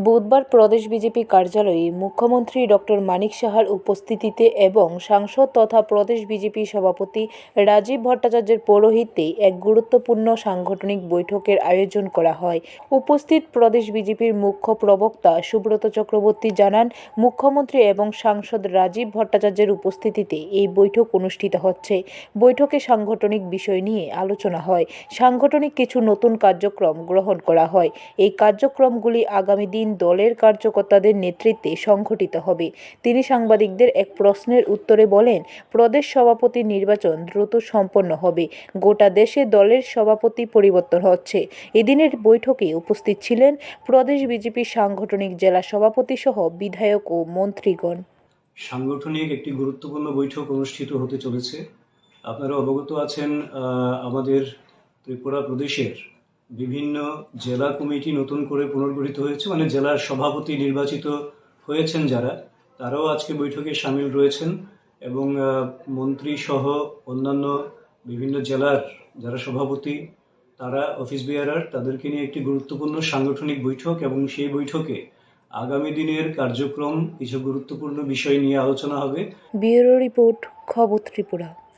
বুধবার প্রদেশ বিজেপি কার্যালয়ে মুখ্যমন্ত্রী ডক্টর মানিক সাহার উপস্থিতিতে এবং সাংসদ তথা প্রদেশ বিজেপি সভাপতি রাজীব ভট্টাচার্যের পৌরোহিত্যে এক গুরুত্বপূর্ণ সাংগঠনিক বৈঠকের আয়োজন করা হয়। উপস্থিত প্রদেশ বিজেপির মুখ্য প্রবক্তা সুব্রত চক্রবর্তী জানান, মুখ্যমন্ত্রী এবং সাংসদ রাজীব ভট্টাচার্যের উপস্থিতিতে এই বৈঠক অনুষ্ঠিত হচ্ছে। বৈঠকে সাংগঠনিক বিষয় নিয়ে আলোচনা হয়। সাংগঠনিক কিছু নতুন কার্যক্রম গ্রহণ করা হয়। এই কার্যক্রমগুলি আগামী দিন দলের কার্যকর্তাদের নেতৃত্বে সংঘটিত হবে। তিনি সাংবাদিকদের এক প্রশ্নের উত্তরে বলেন, প্রদেশ সভাপতি নির্বাচন দ্রুত সম্পন্ন হবে। গোটা দেশে দলের সভাপতি পরিবর্তন হচ্ছে। এদিনের বৈঠকে উপস্থিত ছিলেন প্রদেশ বিজেপি সাংগঠনিক জেলা সভাপতি সহ বিধায়ক ও মন্ত্রীগণ। সাংগঠনিক একটি গুরুত্বপূর্ণ বৈঠক অনুষ্ঠিত হতে চলেছে। আপনারা অবগত আছেন আমাদের ত্রিপুরা প্রদেশের বিভিন্ন জেলা কমিটি নতুন করে পুনর্গঠিত হয়েছে মানে জেলার সভাপতি নির্বাচিত হয়েছেন যারা, তারাও আজকে বৈঠকে সামিল রয়েছেন এবং মন্ত্রী সহ অন্যান্য বিভিন্ন জেলার যারা সভাপতি, তারা অফিস বিয়ারার তাদেরকে নিয়ে একটি গুরুত্বপূর্ণ সাংগঠনিক বৈঠক এবং সেই বৈঠকে আগামী দিনের কার্যক্রম কিছু গুরুত্বপূর্ণ বিষয় নিয়ে আলোচনা হবে। ব্যুরো রিপোর্ট খবর ত্রিপুরা।